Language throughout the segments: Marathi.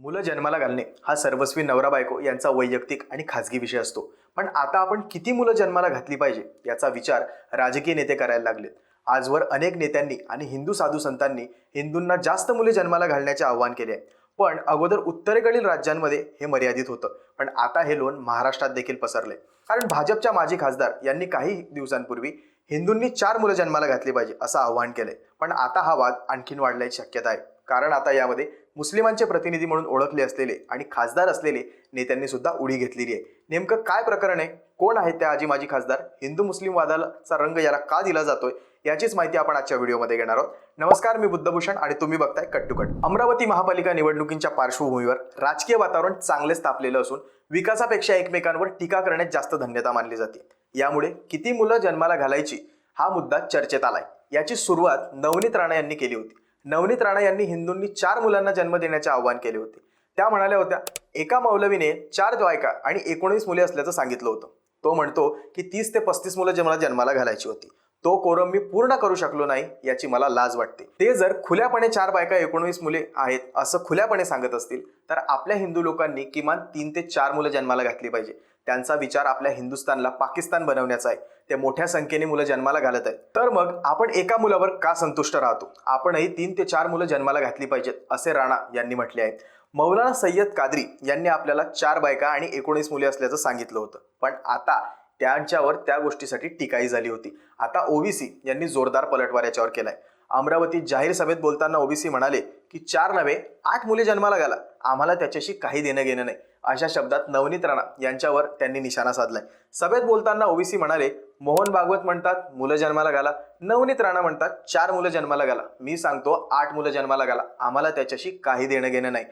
मुलं जन्माला घालणे हा सर्वस्वी नवरा बायको यांचा वैयक्तिक आणि खाजगी विषय असतो. पण आता आपण किती मुलं जन्माला घातली पाहिजे याचा विचार राजकीय नेते करायला लागलेत. आजवर अनेक नेत्यांनी आणि हिंदू साधू संतांनी हिंदूंना जास्त मुले जन्माला घालण्याचे आवाहन केले आहे. पण अगोदर उत्तरेकडील राज्यांमध्ये हे मर्यादित होतं. पण आता हे लोन महाराष्ट्रात देखील पसरले कारण भाजपच्या माजी खासदार यांनी काही दिवसांपूर्वी हिंदूंनी चार मुलं जन्माला घातली पाहिजे असं आवाहन केलंय. पण आता हा वाद आणखीन वाढण्याची शक्यता आहे. कारण आता यामध्ये मुस्लिमांचे प्रतिनिधी म्हणून ओळखले असलेले आणि खासदार असलेले नेत्यांनी सुद्धा उडी घेतलेली आहे. नेमकं काय प्रकरण आहे? कोण आहेत त्या आजी माजी खासदार? हिंदू मुस्लिम वादाचा रंग याला का दिला जातोय? याचीच माहिती आपण आजच्या व्हिडिओमध्ये घेणार आहोत. नमस्कार मी बुद्धभूषण आणि तुम्ही बघताय कट टू कट. अमरावती महापालिका निवडणुकींच्या पार्श्वभूमीवर राजकीय वातावरण चांगलेच तापलेलं असून विकासापेक्षा एकमेकांवर टीका करण्यात जास्त धन्यता मानली जाते. यामुळे किती मुलं जन्माला घालायची हा मुद्दा चर्चेत आलाय. याची सुरुवात नवनीत राणा यांनी केली होती. नवनीत राणा यांनी हिंदूंनी चार मुलांना जन्म देण्याचे आवाहन केले होते. त्या म्हणाल्या होत्या एका मौलवीने चार बायका आणि एकोणीस मुले असल्याचं सांगितलं होतं. तो म्हणतो की तीस ते पस्तीस मुलं जे जन्माला घालायची होती. तो कोरम मी पूर्ण करू शकलो नाही याची मला लाज वाटते. ते जर खुल्यापणे चार बायका एकोणवीस मुले आहेत असं खुल्यापणे सांगत असतील तर आपल्या हिंदू लोकांनी किमान तीन ते चार मुलं जन्माला घातली पाहिजे. त्यांचा विचार आपल्या हिंदुस्थानला पाकिस्तान बनवण्याचा आहे. ते मोठ्या संख्येने मुलं जन्माला घालत आहेत. तर मग आपण एका मुलावर का संतुष्ट राहतो? आपणही तीन ते चार मुलं जन्माला घातली पाहिजेत असे राणा यांनी म्हटले आहे. मौलाना सय्यद कादरी यांनी आपल्याला चार बायका आणि एकोणीस मुले असल्याचं सांगितलं होतं. पण आता त्यांच्यावर त्या गोष्टीसाठी टीकाही झाली होती. आता ओबीसी यांनी जोरदार पलटवार याच्यावर केलाय. अमरावतीत जाहीर सभेत बोलताना ओबीसी म्हणाले की चार नव्हे आठ मुले जन्माला घाला. आम्हाला त्याच्याशी काही देणं घेणं नाही. अशा शब्दात नवनीत राणा यांच्यावर त्यांनी निशाणा साधलाय. सभेत बोलताना ओबीसी म्हणाले मोहन भागवत म्हणतात मुलं जन्माला घाला. नवनीत राणा म्हणतात चार मुलं जन्माला घाला. मी सांगतो आठ मुलं जन्माला घाला. आम्हाला त्याच्याशी काही देणं घेणं नाही.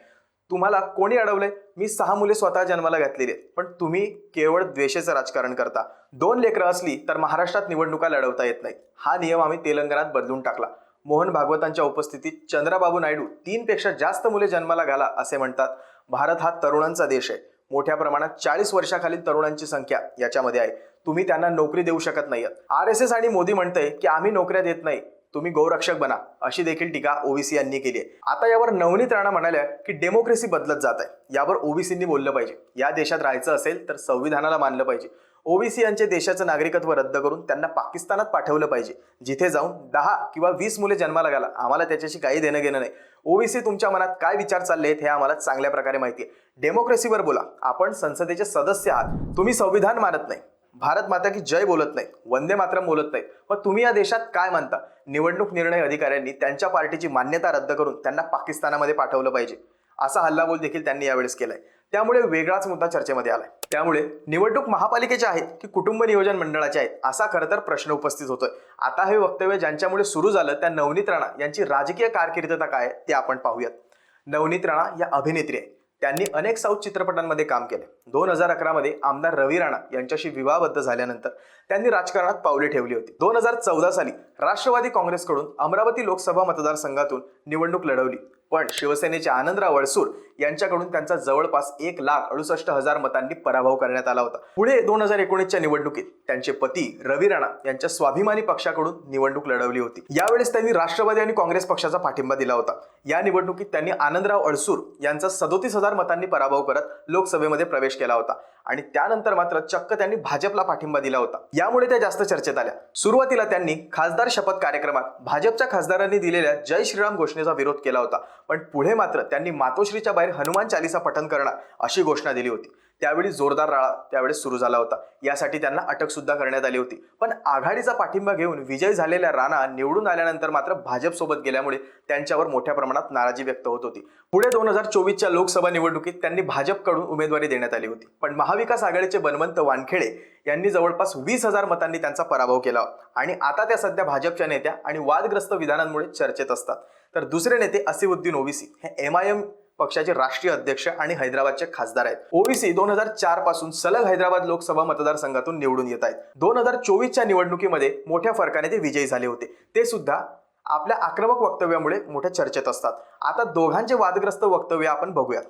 तुम्हाला कोणी अडवलंय? मी सहा मुले स्वतः जन्माला घातलेली आहेत. पण तुम्ही केवळ द्वेषाचं राजकारण करता. दोन लेकरं असली तर महाराष्ट्रात निवडणुका लढवता येत नाहीत. हा नियम आम्ही तेलंगणात बदलून टाकला. मोहन भागवतांच्या उपस्थितीत चंद्रबाबू नायडू तीनपेक्षा जास्त मुले जन्माला घाला असे म्हणतात. भारत हा तरुणांचा देश आहे. मोठ्या प्रमाणात चाळीस वर्षाखालील तरुणांची संख्या याच्यामध्ये आहे. तुम्ही त्यांना नोकरी देऊ शकत नाही आर एस एस आणि मोदी म्हणतंय की आम्ही नोकऱ्या देत नाही. तुम्ही गौरक्षक बना अशी देखील टीका ओबीसी यांनी केली आहे. आता यावर नवनीत राणा म्हणाल्या की डेमोक्रेसी बदलत जात आहे. यावर ओबीसींनी बोललं पाहिजे. या देशात राहायचं असेल तर संविधानाला मानलं पाहिजे. ओबीसी यांचे देशाचं नागरिकत्व रद्द करून त्यांना पाकिस्तानात पाठवलं पाहिजे. जिथे जाऊन दहा किंवा वीस मुले जन्माला घाला आम्हाला त्याच्याशी काही देणं घेणं नाही. ओबीसी तुमच्या मनात काय विचार चालले आहेत हे आम्हाला चांगल्या प्रकारे माहिती आहे. डेमोक्रेसीवर बोला. आपण संसदेचे सदस्य आहात. तुम्ही संविधान मानत नाही. भारत माता की जय बोलत नाही वंदे मातरम बोलत नाही. मग तुम्ही या देशात काय मानता? निवडणूक निर्णय अधिकाऱ्यांनी त्यांच्या पार्टीची मान्यता रद्द करून त्यांना पाकिस्तानामध्ये पाठवलं पाहिजे. असा हल्लाबोल देखील त्यांनी यावेळेस केलाय. त्यामुळे वेगळाच मुद्दा चर्चेमध्ये आलाय. त्यामुळे निवडणूक महापालिकेचे आहेत की कुटुंब नियोजन मंडळाचे आहेत असा खरं तर प्रश्न उपस्थित होतोय. आता हे वक्तव्य ज्यांच्यामुळे सुरू झालं त्या नवनीत राणा यांची राजकीय कारकिर्दता काय ते आपण पाहूयात. नवनीत राणा या अभिनेत्री आहेत. त्यांनी अनेक साऊथ चित्रपटांमध्ये काम केले. दोन हजार अकरामध्ये आमदार रवी राणा यांच्याशी विवाहबद्ध झाल्यानंतर त्यांनी राजकारणात पावले ठेवली होती. दोन हजार चौदा साली राष्ट्रवादी काँग्रेसकडून अमरावती लोकसभा मतदारसंघातून निवडणूक लढवली. पण शिवसेनेचे आनंदराव अडसूर यांच्याकडून त्यांचा जवळपास एक लाख अडुसष्ट हजार मतांनी पराभव करण्यात आला होता. पुढे दोन हजार एकोणीसच्या निवडणुकीत त्यांचे पती रवी राणा यांच्या स्वाभिमानी पक्षाकडून निवडणूक लढवली होती. यावेळेस त्यांनी राष्ट्रवादी आणि काँग्रेस पक्षाचा पाठिंबा दिला होता. या निवडणुकीत त्यांनी आनंदराव अडसूर यांचा सदोतीस हजार मतांनी पराभव करत लोकसभेमध्ये प्रवेश केला होता. आणि त्यानंतर मात्र चक्क त्यांनी भाजपला पाठिंबा दिला होता. यामुळे त्या जास्त चर्चेत आल्या. सुरुवातीला त्यांनी खासदार शपथ कार्यक्रमात भाजपच्या खासदारांनी दिलेल्या जय श्रीराम घोषणेचा विरोध केला होता. पण पुढे मात्र त्यांनी मातोश्रीच्या बाहेर हनुमान चालिसा पठण करणार अशी घोषणा दिली होती. त्यावेळी जोरदार राळा त्यावेळेस सुरू झाला होता. यासाठी त्यांना अटक सुद्धा करण्यात आली होती. पण आघाडीचा पाठिंबा घेऊन विजय झालेल्या राणा निवडून आल्यानंतर मात्र भाजपसोबत गेल्यामुळे त्यांच्यावर मोठ्या प्रमाणात नाराजी व्यक्त होत होती. पुढे दोन हजार चोवीसच्या लोकसभा निवडणुकीत त्यांनी भाजपकडून उमेदवारी देण्यात आली होती. पण महाविकास आघाडीचे बनवंत वानखेडे यांनी जवळपास वीस हजार मतांनी त्यांचा पराभव केला आणि आता त्या सध्या भाजपच्या नेत्या आणि वादग्रस्त विधानांमुळे चर्चेत असतात. तर दुसरे नेते असिउद्दीन ओवीसी हे एम आय एम पक्षाचे राष्ट्रीय अध्यक्ष आणि हैदराबादचे खासदार आहेत. ओबीसी दोन हजार चारपासून सलग हैदराबाद लोकसभा मतदारसंघातून निवडून येत आहेत. दोन हजार चोवीसच्या निवडणुकीमध्ये मोठ्या फरकाने ते विजयी झाले होते. ते सुद्धा आपल्या आक्रमक वक्तव्यामुळे मोठ्या चर्चेत असतात. आता दोघांचे वादग्रस्त वक्तव्य आपण बघूयात.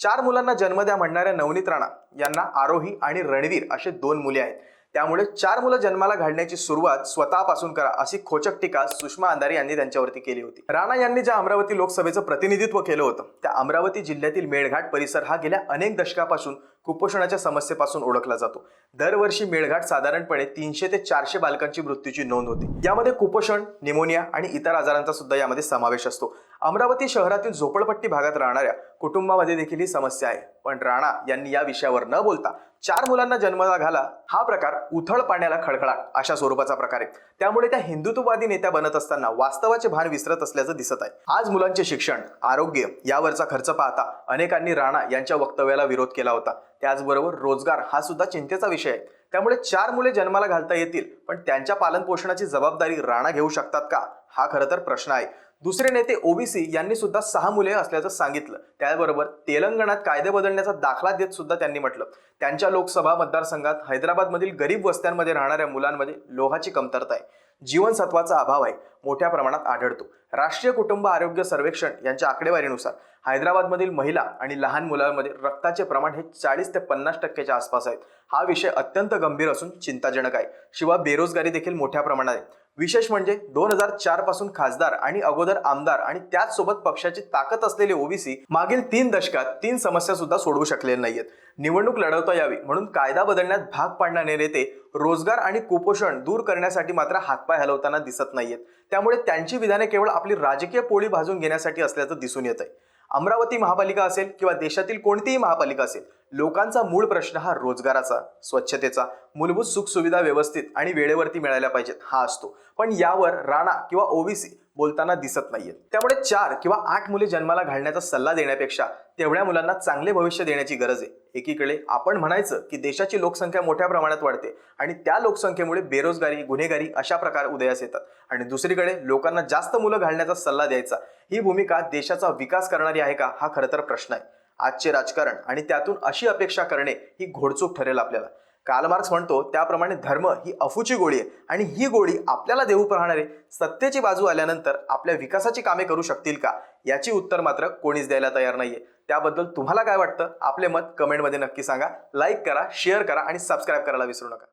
चार मुलांना जन्म द्या म्हणणाऱ्या नवनीत राणा यांना आरोही आणि रणवीर असे दोन मुले आहेत. त्यामुळे चार मुलं जन्माला घालण्याची सुरुवात स्वतःपासून करा अशी खोचक टीका सुषमा अंधारे यांनी त्यांच्यावरती केली होती. राणा यांनी ज्या अमरावती लोकसभेचं प्रतिनिधित्व केलं होतं त्या अमरावती जिल्ह्यातील मेळघाट परिसर हा गेल्या अनेक दशकापासून कुपोषणाच्या समस्येपासून ओळखला जातो. दरवर्षी मेळघाट साधारणपणे तीनशे ते चारशे बालकांची मृत्यूची नोंद होती. यामध्ये कुपोषण निमोनिया आणि इतर आजारांचा सुद्धा यामध्ये समावेश असतो. अमरावती शहरातील झोपडपट्टी भागात राहणाऱ्या कुटुंबामध्ये देखील ही समस्या आहे. पण राणा यांनी या विषयावर न बोलता चार मुलांना जन्माला घाला हा प्रकार उथळ पाण्याला खळखळाट अशा स्वरूपाचा प्रकार आहे. त्यामुळे त्या हिंदुत्ववादी नेत्या बनत असताना वास्तवाचे भान विसरत असल्याचं दिसत आहे. आज मुलांचे शिक्षण आरोग्य यावरचा खर्च पाहता अनेकांनी राणा यांच्या वक्तव्याला विरोध केला होता. त्याचबरोबर रोजगार हा सुद्धा चिंतेचा विषय आहे. त्यामुळे चार मुले जन्माला घालता येतील पण त्यांच्या पालनपोषणाची जबाबदारी राणा घेऊ शकतात का? हा खरं तर प्रश्न आहे. दुसरे नेते ओबीसी यांनी सुद्धा सहा मुले असल्याचं सांगितलं. त्याबरोबर तेलंगणात कायदे बदलण्याचा दाखला देत सुद्धा त्यांनी म्हटलं. त्यांच्या लोकसभा मतदारसंघात हैदराबादमधील गरीब वस्त्यांमध्ये राहणाऱ्या मुलांमध्ये लोहाची कमतरता आहे. जीवनसत्वाचा अभाव आहे. मोठ्या प्रमाणात आढळतो. राष्ट्रीय कुटुंब आरोग्य सर्वेक्षण यांच्या आकडेवारीनुसार हैदराबादमधील महिला आणि लहान मुलांमध्ये रक्ताचे प्रमाण हे चाळीस ते पन्नास टक्क्याच्या आसपास आहेत. हा विषय अत्यंत गंभीर असून चिंताजनक आहे. शिवाय बेरोजगारी देखील मोठ्या प्रमाणात आहे. विशेष म्हणजे दोन हजार चारपासून खासदार आणि अगोदर आमदार आणि त्याचसोबत पक्षाची ताकद असलेले ओबीसी मागील तीन दशकात तीन समस्या सुद्धा सोडवू शकलेल्या नाहीयेत. निवडणूक लढवता यावी म्हणून कायदा बदलण्यात भाग पाडणारे नेते रोजगार आणि कुपोषण दूर करण्यासाठी मात्र हातपाय हलवताना दिसत नाहीयेत. त्यामुळे त्यांची विधाने केवळ आपली राजकीय पोळी भाजून घेण्यासाठी असल्याचं दिसून येत आहे अमरावती महापालिका असेल किंवा देशातील कोणतीही महापालिका असेल लोकांचा मूळ प्रश्न हा रोजगाराचा स्वच्छतेचा. मूलभूत सुखसुविधा व्यवस्थित आणि वेळेवरती मिळायला पाहिजेत हा असतो. पण यावर राणा किंवा ओबीसी बोलताना दिसत नाहीयेत. त्यामुळे चार किंवा आठ मुले जन्माला घालण्याचा सल्ला देण्यापेक्षा तेवढ्या मुलांना चांगले भविष्य देण्याची गरज आहे. एकीकडे आपण म्हणायचं की देशाची लोकसंख्या मोठ्या प्रमाणात वाढते आणि त्या लोकसंख्येमुळे बेरोजगारी गुन्हेगारी अशा प्रकार उदयास येतात. आणि दुसरीकडे लोकांना जास्त मुलं घालण्याचा सल्ला द्यायचा ही भूमिका देशाचा विकास करणारी आहे का? हा खरं तर प्रश्न आहे. आजचे राजकारण आणि त्यातून अशी अपेक्षा करणे ही घोडचूक ठरेल आपल्याला. काल मार्क्स म्हणतो त्याप्रमाणे धर्म ही अफूची गोळी आहे आणि ही गोळी आपल्याला देऊ पाहणारे सत्तेची बाजू आल्यानंतर आपल्या विकासाची कामे करू शकतील का? याची उत्तर मात्र कोणीच द्यायला तयार नाहीये. त्याबद्दल तुम्हाला काय वाटतं? आपले मत कमेंटमध्ये नक्की सांगा. लाईक करा शेअर करा आणि सबस्क्राईब करायला विसरू नका.